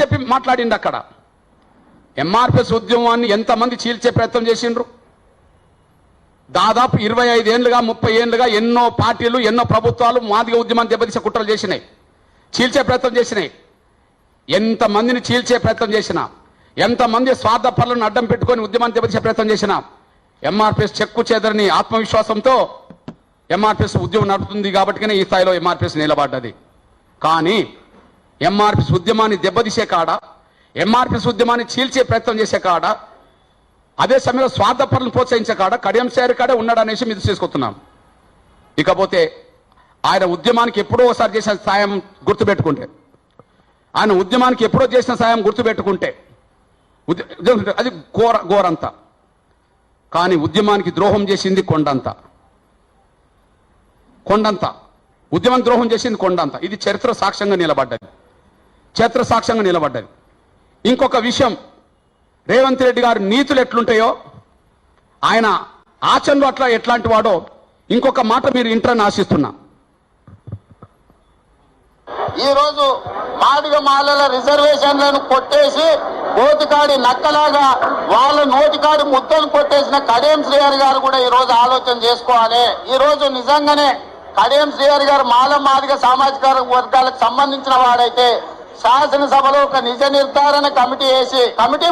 చెప్పి మాట్లాడిండు అక్కడ. ఎంఆర్పిఎస్ ఉద్యమాన్ని ఎంతమంది చీల్చే ప్రయత్నం చేసిండ్రు? దాదాపు ఇరవై ఐదు ముప్పై ఏళ్ళుగా ఎన్నో పార్టీలు ఎన్నో ప్రభుత్వాలు మాదిగ ఉద్యమాన్ని దెబ్బతీసే కుట్రలు చేసినాయి. చీల్చే ప్రయత్నం చేసినాయి. ఎంతమందిని చీల్చే ప్రయత్నం చేసినా ఎంతమంది స్వార్థ పనులను అడ్డం పెట్టుకొని ఉద్యమాన్ని దెబ్బతీసే ప్రయత్నం చేసినా ఎంఆర్పిఎస్ చెక్కు చెదరని ఆత్మవిశ్వాసంతో ఎంఆర్పిఎస్ ఉద్యమం నడుపుతుంది కాబట్టి ఈ స్థాయిలో ఎంఆర్పిఎస్ నిలబడ్డది. కానీ ఎంఆర్పిస్ ఉద్యమాన్ని దెబ్బతీసే కాడ ఎంఆర్పిస్ ఉద్యమాన్ని చీల్చే ప్రయత్నం చేసే కాడ అదే సమయంలో స్వార్థపరులను ప్రోత్సహించే కాడ కడియం శారి కాడే ఉన్నాడనేసి మీద తీసుకొస్తున్నాం ఇకపోతే ఆయన ఉద్యమానికి ఎప్పుడో ఒకసారి చేసిన సాయం గుర్తుపెట్టుకుంటే ఆయన ఉద్యమానికి ఎప్పుడో చేసిన సాయం గుర్తుపెట్టుకుంటే అది ఘోర ఘోరంతా. కానీ ఉద్యమానికి ద్రోహం చేసింది కొండంత. కొండంత. ఉద్యమం ద్రోహం చేసింది కొండంత. ఇది చరిత్ర సాక్ష్యంగా నిలబడ్డది. చరిత్ర సాక్ష్యంగా నిలబడ్డది. ఇంకొక విషయం రేవంత్ రెడ్డి గారు నీతులు ఎట్లుంటాయో ఆయన ఆచరణలో అట్లా ఎట్లాంటి వాడో ఇంకొక మాట మీరు ఇంటర్ని ఆశిస్తున్నా. ఈరోజు మాదిగ మాలల రిజర్వేషన్లను కొట్టేసి కోతికాడి నక్కలాగా వాళ్ళ నోటికాడి ముద్దలు కొట్టేసిన కడేం శ్రీహరి గారు కూడా ఈరోజు ఆలోచన చేసుకోవాలి. ఈరోజు నిజంగానే కడేం శ్రీహరి గారు మాల మాదిగ సామాజిక వర్గాలకు సంబంధించిన వాడైతే శాసనసభలో ఒక నిజ నిర్ధారణ కమిటీ వేసి కమిటీ